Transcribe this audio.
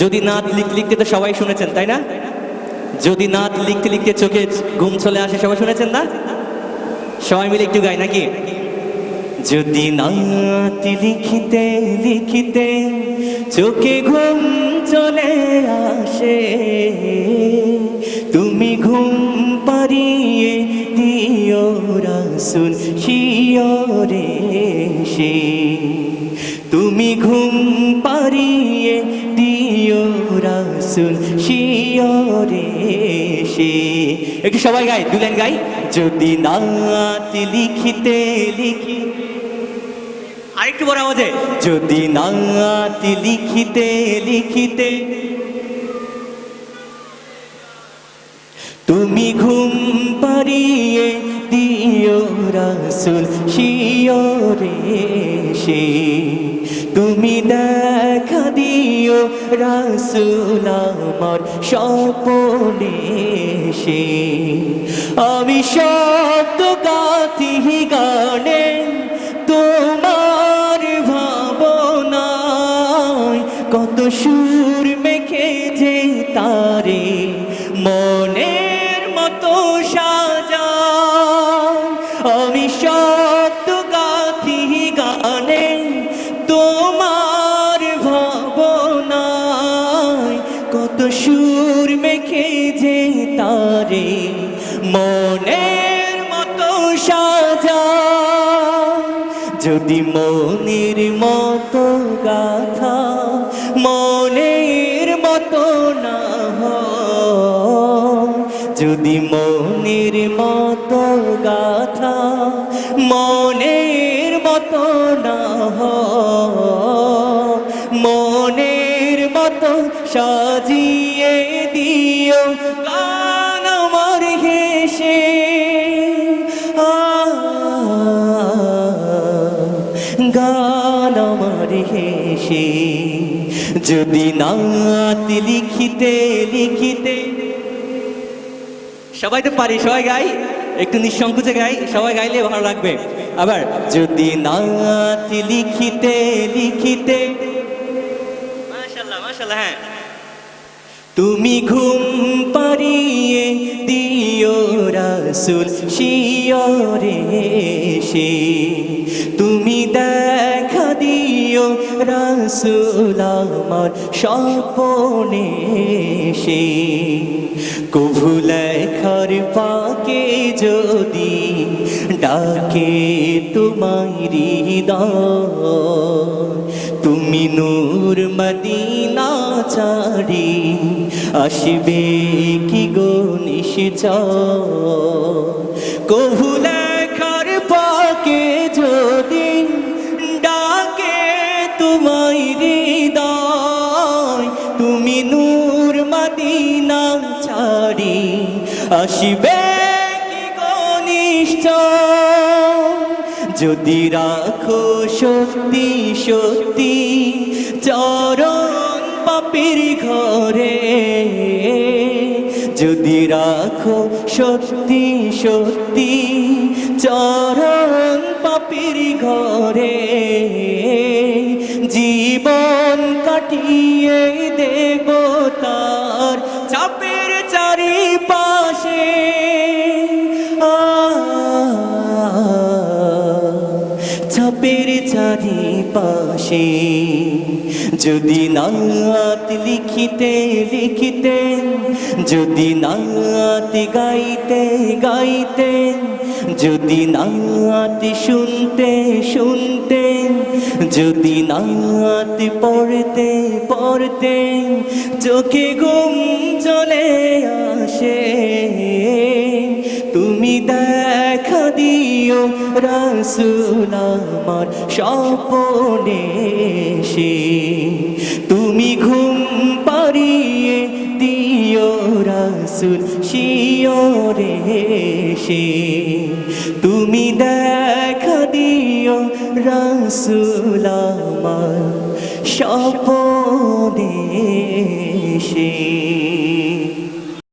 যদি নাত লিখতে লিখতে তো সবাই শুনেছেন, তাই না? যদি নাত লিখতে লিখতে চোখে ঘুম চলে আসে, সবাই শুনেছেন না? সবাই মিলে একটু গাই, নাকি? যদি নাত লিখিতে লিখিতে চোখে ঘুম চলে আসে, তুমি ঘুম পারিয়ে দিও রাসুল শিয়রে সে। তুমি ঘুম পারিয়ে সে একটু সবাই গাই দুলেন গাই। যদি নাত লিখিতে লিখি আরেকটু বড় আওয়াজে। যদি লিখিতে লিখিতে তুমি ঘুম পারিয়ে দিও রাসুল শিয়রে সে তুমি দেখা দিও রাসুল আমার স্বপনে সে আমি শব্দ গাতি গানে তোমার ভাবনায় কত সুর মেখে যে তারে কত সুর মেখে যে তারে মনের মতো সাজা। যদি মনের মতো গাথা মনের মতো না যদি মনের মতো গাথা মনের মতো না হয়, সাজিয়ে দিও, গান আমার হেসে গান আমার হেসে যদি নাত লিখিতে লিখিতে। সবাই তো পারি, সবাই গাই? একটু নিঃসংকোচে গাই, সবাই গাইলে ভালো লাগবে। আবার যদি নাত লিখিতে লিখিতে। হ্যাঁ। তুমি ঘুম পারিয়ে দিও রাসুল শিয়রে সে তুমি দেখা দিও রাসুল আমার স্বপনে সে কভু লেখার পাকে যদি ডাকে তোমায় হৃদয়। তুমি নূর মদিনা ছাড়ি আসবে কি গো নিশ্চয়? কহু লেখার পাকে যদি ডাকে তোমায় হৃদয়, তুমি নূর মদিনা ছাড়ি আসবে যদি রাখো শক্তি সত্যি চরণ পাপির ঘরে। যদি রাখো সত্যি সত্যি চরণ পাপির ঘরে। জীবন কাটিয়ে দেব চাপের চারিপাশে। যদি নাত লিখিতে লিখিতে, যদি নাত গাইতে গাইতে, যদি নাত শুনতে শুনতে, যদি নাত পড়তে পড়তে, চোখে ঘুম চলে আসে। তুমি দেখা দিও রাসুল আমার স্বপনে সে তুমি ঘুম পারিয়ে দিও রাসুল শিয়রে সে তুমি দেখা দিও রাসুল আমার স্বপনে সে